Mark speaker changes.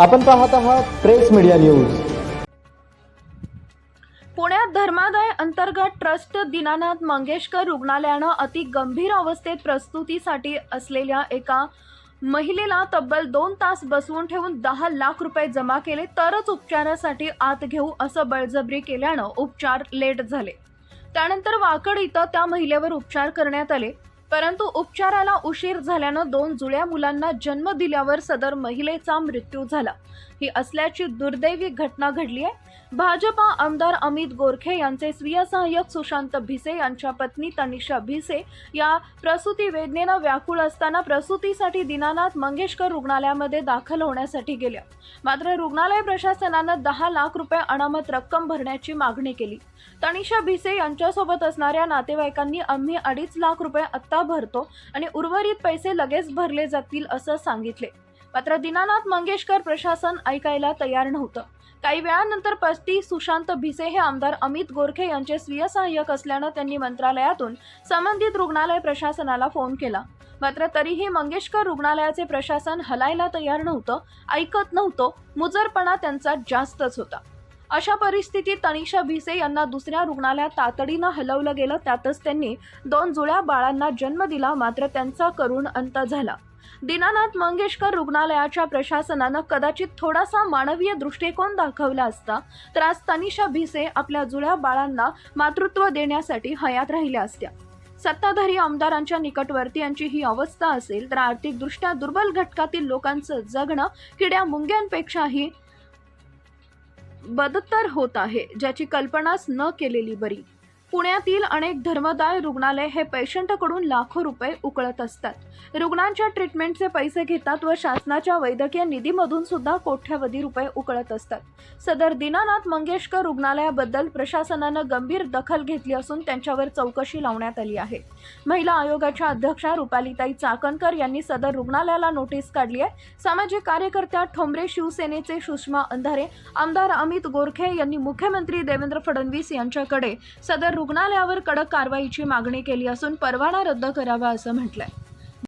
Speaker 1: आपण पाहत आहात प्रेस मीडिया न्यूज.
Speaker 2: पुण्यात धर्मादाय अंतर्गत ट्रस्ट दीनानाथ मंगेशकर रुग्णालयानं अति गंभीर अवस्थेत प्रस्तुतीसाठी असलेल्या एका महिलेला तब्बल दोन तास बसवून ठेवून दहा लाख रुपये जमा केले तरच उपचारासाठी आत घेऊ असं बळजबरी केल्यानं उपचार लेट झाले. त्यानंतर वाकड इथं त्या महिलेवर उपचार करण्यात आले. परंतु उपचाराला उशीर झाल्यानं दोन जुळ्या मुलांना जन्म दिल्यावर सदर महिलेचा मृत्यू झाला. ही असल्याची दुर्दैवी घटना घडली आहे. भाजपा आमदार अमित गोरखे यांचे स्वीय सहाय्यक सुशांत भिसे यांच्या पत्नी तनिषा भिसे या प्रसूती वेदनेनं व्याकुळ असताना प्रसूतीसाठी दीनानाथ मंगेशकर रुग्णालयामध्ये दाखल होण्यासाठी गेल्या. मात्र रुग्णालय प्रशासनानं दहा लाख रुपये अनामत रक्कम भरण्याची मागणी केली. तनिषा भिसे यांच्यासोबत असणाऱ्या नातेवाईकांनी आम्ही अडीच लाख रुपये आत्ता भरतो आणि उर्वरित पैसे लगेच भरले जातील असं सांगितले. मात्र दीनानाथ मंगेशकर प्रशासन ऐकायला तयार नव्हतं. काही वेळानंतर पस्ती सुशांत भिसे हे आमदार अमित गोरखे यांचे स्वीय सहाय्यक असल्यानं त्यांनी मंत्रालयातून संबंधित रुग्णालय प्रशासनाला फोन केला. मात्र तरीही मंगेशकर रुग्णालयाचे प्रशासन हलायला तयार नव्हतं ऐकत नव्हतं मुजरपणा त्यांचा जास्तच होता. अशा परिस्थितीत तनिषा भिसे यांना दुसऱ्या रुग्णालयात तातडीनं हलवलं गेलं. त्यातच त्यांनी दोन जुळ्या बाळांना जन्म दिला मात्र त्यांचा करुण अंत झाला. दीनानाथ मंगेशकर रुग्णालयाच्या प्रशासनानं कदाचित थोडासा मानवीय दृष्टिकोन दाखवला असता तर आज तनिषा भिसे आपल्या जुळ्या बाळांना मातृत्व देण्यासाठी हयात राहिल्या असत्या. सत्ताधारी आमदारांच्या निकटवर्तीयांची ही अवस्था असेल तर आर्थिकदृष्ट्या दुर्बल घटकातील लोकांचं जगणं किड्या मुंग्यांपेक्षाही बदतर होत आहे ज्याची कल्पनाच न केलेली बरी. पुण्यातील अनेक धर्मदाय रुग्णालय हे पेशंटकडून लाखो रुपये उकळत असतात. रुग्णांच्या ट्रीटमेंटचे पैसे घेतात व शासनाच्या वैद्यकीय निधीमधून सुद्धा कोट्यावधी रुपये उकळत असतात. सदर दीनानाथ मंगेशकर रुग्णालयाबद्दल प्रशासनानं गंभीर दखल घेतली असून त्यांच्यावर चौकशी लावण्यात आली आहे. महिला आयोगाच्या अध्यक्षा रुपालीताई चाकणकर यांनी सदर रुग्णालयाला नोटीस काढली आहे. सामाजिक कार्यकर्त्या ठोंबरे शिवसेनेचे सुषमा अंधारे आमदार अमित गोरखे यांनी मुख्यमंत्री देवेंद्र फडणवीस यांच्याकडे सदर रुग्णालयावर कडक कारवाईची मागणी केली असून परवाना रद्द करावा असं म्हटलंय.